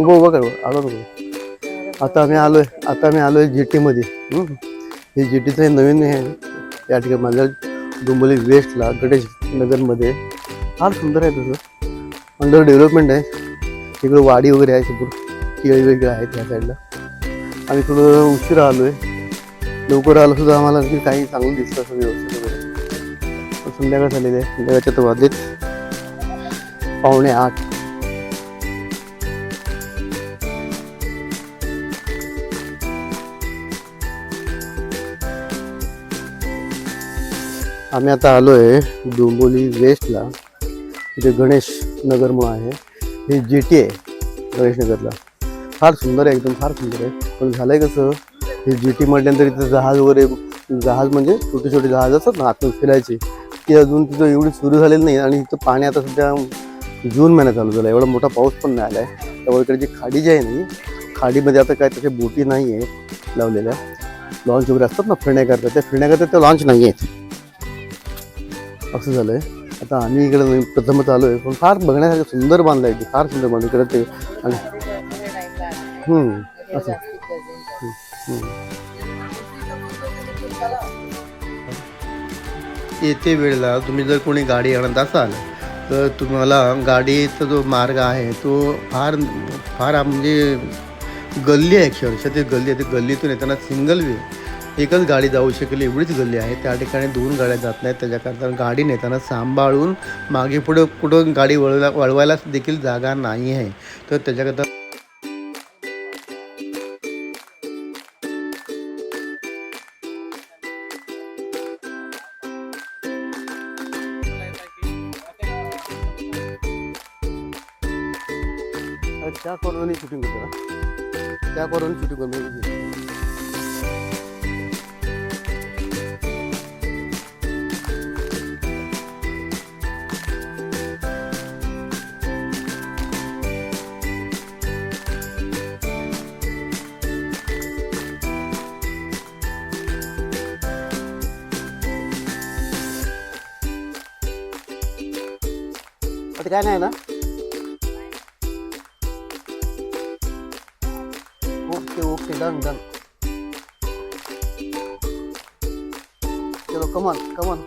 उभं उभं कर आलो नको आता आम्ही आलोय आता आम्ही आलोय जी टीमध्ये हे जेटीचं हे नवीन हे आहे. या ठिकाणी माझ्या डोंबोली वेस्टला गणेश नगरमध्ये फार सुंदर आहे तसं. अंडर डेव्हलपमेंट आहे. इकडं वाडी वगैरे आहे भरपूर. केळी वगैरे आहेत ह्या साईडला आम्ही थोडं उशिरा आलो आहे लवकर आलो सुद्धा आम्हाला काही चांगलं दिसतं असं व्यवस्थित वगैरे. संध्याकाळ झालेली आहे. संध्याकाळच्या तर वाजलेत. पावणे आठ. आम्ही आता आलो आहे डोंबोली वेस्टला. तिथे गणेश नगर म्हणून आहे. हे जे टी आहे गणेश नगरला. फार सुंदर आहे एकदम फार सुंदर आहे. पण झालं आहे कसं हे जी टी म्हटल्यानंतर इथं जहाज वगैरे जहाज म्हणजे छोटे छोटे जहाज असतात ना आतून फिरायचे. ती अजून तिथं एवढी सुरू झालेली नाही आणि इथं पाणी आता सध्या जून महिन्यात चालू झाला एवढा मोठा पाऊस पण नाही आला आहे त्यामुळे इकडे जी खाडी जी आहे ना खाडीमध्ये आता काय त्याच्या बोटी नाही आहेत लावलेल्या. लॉन्च वगैरे असतात ना फिरण्याकरता. त्या फिरण्याकरता त्या लॉन्च नाही आहेत असं झालंय. आता आम्ही इकडे प्रथमच आलो आहे पण फार बघण्यासारखं सुंदर बांधलं आहे ते फार सुंदर बांधलं इकडे ते आणि असं. येते वेळेला तुम्ही जर कोणी गाडी आणत असाल तर तुम्हाला गाडीचा जो मार्ग आहे तो फार फार म्हणजे गल्ली आहे अक्षरशः ते गल्ली आहे. ते गल्लीतून येताना सिंगल वे. एकच गाडी जाऊ शकेल एवढीच गल्ली आहे. त्या ठिकाणी दोन गाड्या जात नाहीत. त्याच्याकरता गाडी नेताना सांभाळून मागे पुढं कुठं गाडी वळवा वळवायला देखील जागा नाही आहे. तर त्याच्याकरता त्या कॉर्नरने शूटिंग करतो त्या कॉर्नरने शूटिंग करतो आता काय नाही ना ओके ओके डन डन चलो कमन कमन